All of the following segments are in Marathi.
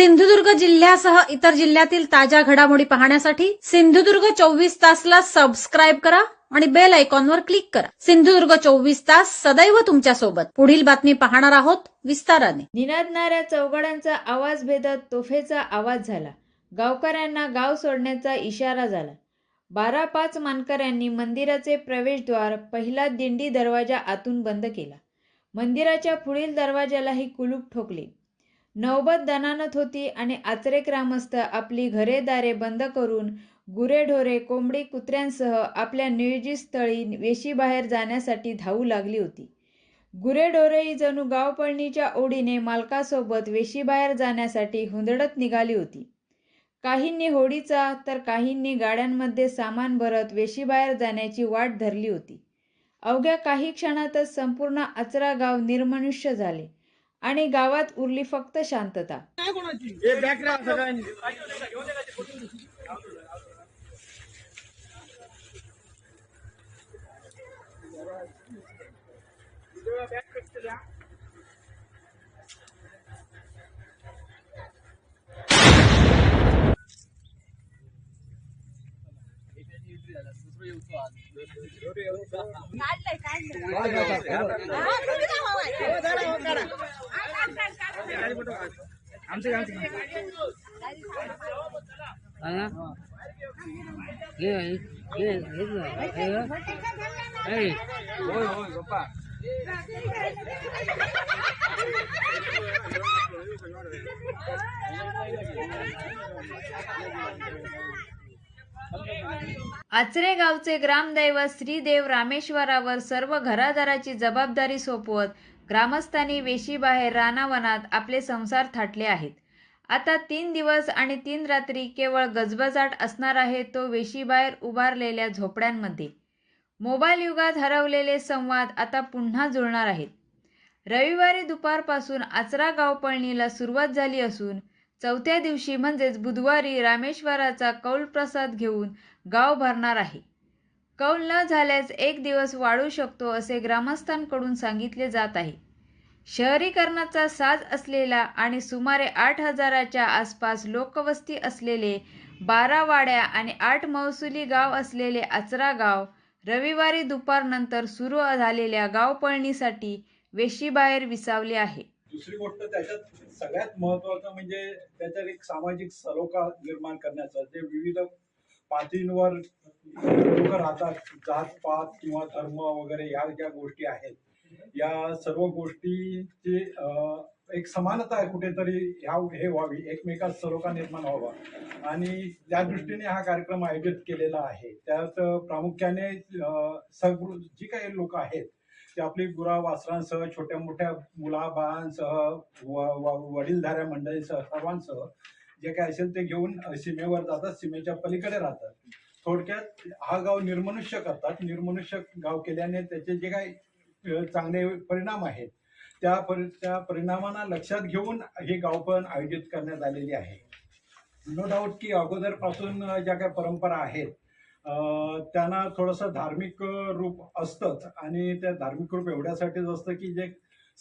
सिंधुदुर्ग जिल्ह्यासह इतर जिल्ह्यातील ताज्या घडामोडी पाहण्यासाठी सिंधुदुर्ग चोवीस तासला सबस्क्राईब करा आणि बेल आयकॉनवर क्लिक करा. सिंधुदुर्ग चोवीस तास सदैव तुमच्यासोबत. पुढील बातमी पाहणार आहोत विस्ताराने. निनादणाऱ्या चौघडांचा आवाज भेदत तोफेचा आवाज झाला. गावकऱ्यांना गाव सोडण्याचा इशारा झाला. बारा पाच मानकऱ्यांनी मंदिराचे प्रवेशद्वार पहिला दिंडी दरवाजा आतून बंद केला. मंदिराच्या पुढील दरवाजालाही कुलूप ठोकले. नौबत दनानत होती आणि आचरे ग्रामस्थ आपली घरे दारे बंद करून गुरेढोरे कोंबडी कुत्र्यांसह आपल्या नियोजित स्थळी वेशीबाहेर जाण्यासाठी धावू लागली होती. गुरेढोरेही जणू गावपळणीच्या ओढीने मालकासोबत वेशीबाहेर जाण्यासाठी हुंदडत निघाली होती. काहींनी होडीचा तर काहींनी गाड्यांमध्ये सामान भरत वेशीबाहेर जाण्याची वाट धरली होती. अवघ्या काही क्षणातच संपूर्ण आचरा गाव निर्मनुष्य झाले. आणि गावात उरली फक्त शांतता. आचरे गावचे ग्रामदैवत श्रीदेव रामेश्वरावर सर्व घरादाराची जबाबदारी सोपवत ग्रामस्थांनी वेशीबाहेर रानावनात आपले संसार थाटले आहेत. आता तीन दिवस आणि तीन रात्री केवळ गजबजाट असणार आहे तो वेशीबाहेर उभारलेल्या झोपड्यांमध्ये. मोबाईल युगात हरवलेले संवाद आता पुन्हा जुळणार आहेत. रविवारी दुपारपासून आचरा गावपळणीला सुरुवात झाली असून चौथ्या दिवशी म्हणजेच बुधवारी रामेश्वराचा कौलप्रसाद घेऊन गाव भरणार आहे. कौल न झाल्यास एक दिवस वाढू शकतो असे ग्रामस्थांकडून सांगितले जात आहे. शहरीकरणाचा साज असलेला आणि सुमारे आठ हजाराच्या आसपास लोकवस्ती असलेले बारा वाड्या आणि आठ महसुली गाव असलेले आचरा गाव रविवारी दुपारनंतर सुरू झालेल्या गावपळणीसाठी वेशीबाहेर विसावले आहे. दुसरी गोष्ट त्याच्यात सगळ्यात महत्वाचं म्हणजे त्याच्यात एक सामाजिक सलोखा निर्माण करण्याचा जे विविध पातळींवर लोक राहतात जात पात किंवा धर्म वगैरे या ज्या गोष्टी आहेत या सर्व गोष्टीची एक समानता आहे कुठेतरी ह्या हे व्हावी एकमेकात सरोखा निर्माण व्हावा. आणि त्या दृष्टीने हा कार्यक्रम आयोजित केलेला आहे. त्यात प्रामुख्याने सगृ जी काही लोक आहेत ते आपली गुरा वासरांसह छोट्या मोठ्या मुलाबाळांसह व- वडीलधाऱ्या मंडळींसह सर्वांसह जे काय असेल ते घेऊन सीमेवर जातात सीमेच्या पलीकडे राहतात. थोडक्यात हा गाव निर्मनुष्य करतात. निर्मनुष्य गाव केल्याने त्याचे जे काही चांगले परिणाम आहेत त्या परि त्या परिणामांना लक्षात घेऊन हे गाव पण आयोजित करण्यात आलेली आहे. नो डाऊट की अगोदरपासून ज्या काही परंपरा आहेत त्यांना थोडंसं धार्मिक रूप असतंच आणि त्या धार्मिक रूप एवढ्यासाठीच असतं की जे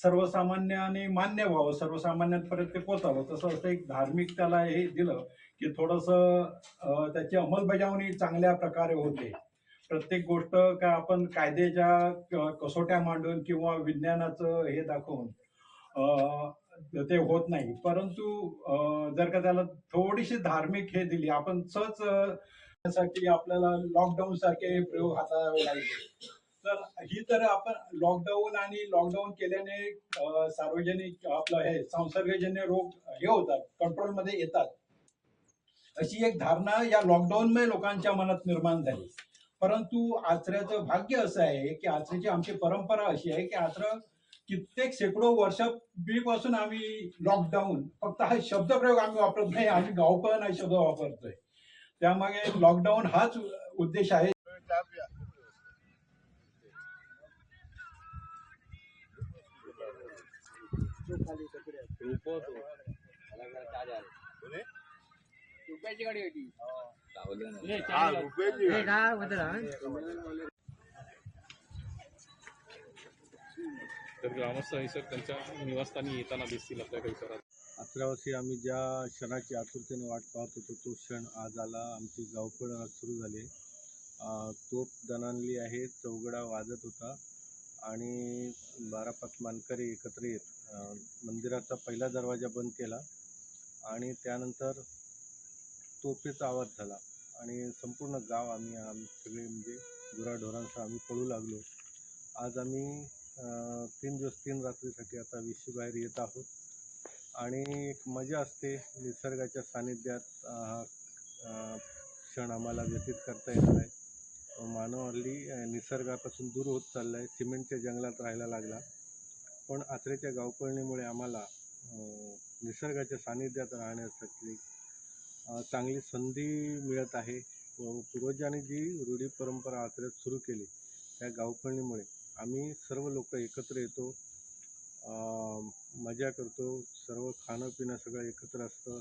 सर्वसामान्याने मान्य व्हावं सर्वसामान्यांपर्यंत ते पोचावं. तसं असं एक धार्मिक त्याला हे दिलं की थोडंसं त्याची अंमलबजावणी चांगल्या प्रकारे होते. प्रत्येक गोष्ट का आपण कायद्याच्या कसोट्या मांडून किंवा विज्ञानाचं हे दाखवून ते होत नाही. परंतु जर का त्याला थोडीशी धार्मिक हे दिली आपण सहज त्यासाठी आपल्याला लॉकडाऊन सारखे प्रयोग हाताळावे लागले. तर ही तर आपण लॉकडाऊन आणि लॉकडाऊन केल्याने सार्वजनिक आपलं हे संसर्गजन्य रोग हे होतात कंट्रोलमध्ये येतात. अशी एक धारणा या लॉकडाऊनमुळे लोकांच्या मनात निर्माण झाली. परंतु आचऱ्याचं भाग्य असं आहे की आचऱ्याची आमची परंपरा अशी आहे की आचरा कित्येक शेकडो वर्षापूर्वीपासून आम्ही लॉकडाऊन फक्त हा शब्दप्रयोग आम्ही वापरत नाही आम्ही गावपण हा शब्द वापरतोय. त्यामागे लॉकडाऊन हाच उद्देश आहे. रुपयाची गाडी होती तर ग्रामस्थ सर त्यांच्या निवासस्थानी येताना दिसतील आपल्या परिसरात अकरावासी आम्ही ज्या क्षणाची आतुरतेने वाट पाहत होतो तो क्षण आज आला. आमची गावफळ आज सुरू झाली. तोप दणानली आहे चौघडा वाजत होता आणि बारा पाच मानकरी एकत्र येत मंदिराचा पहिला दरवाजा बंद केला आणि त्यानंतर तोफेचा आवाज झाला आणि संपूर्ण गाव आम्ही आम सगळे म्हणजे गुराढोरांसह आम्ही पळू लागलो. आज आम्ही तीन दिवस तीन रात्रीसाठी आता विशीबाहेर येत आहोत. आणि एक मजा असते निसर्गाच्या सानिध्यात हा क्षण आम्हाला व्यतीत करता येत आहे मानव हल्ली निसर्गापासून दूर होत चालला आहे सिमेंटच्या जंगलात राहायला लागला. पण आचरेच्या गावपळणीमुळे आम्हाला निसर्गाच्या सानिध्यात राहण्यासाठी चांगली संधी मिळत आहे. व पूर्वजांनी जी रूढी परंपरा आचऱ्यात सुरू केली त्या गावपळणीमुळे आम्ही सर्व लोक एकत्र येतो. मजा करतो. सर्व खाणं पिणं सगळं एकत्र असतं.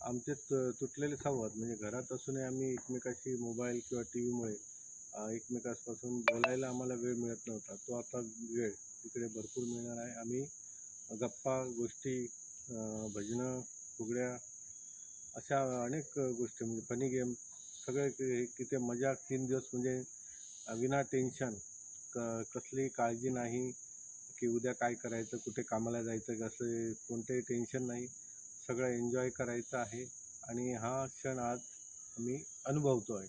आमचे त तुटलेले संवाद म्हणजे घरात असूनही आम्ही एकमेकाशी मोबाईल किंवा टी व्हीमुळे एकमेकांपासून बोलायला आम्हाला वेळ मिळत नव्हता. तो आता वेळ इकडे भरपूर मिळणार आहे. आम्ही गप्पा गोष्टी भजनं फुगड्या अशा अनेक गोष्टी म्हणजे फनी गेम सगळे तिथे मजा तीन दिवस म्हणजे विना टेन्शन क कसली काळजी नाही की उद्या काय करायचं कुठे कामाला जायचं कसं कोणतंही टेन्शन नाही. सगळं एन्जॉय करायचं आहे आणि हा क्षण आज आम्ही अनुभवतो आहे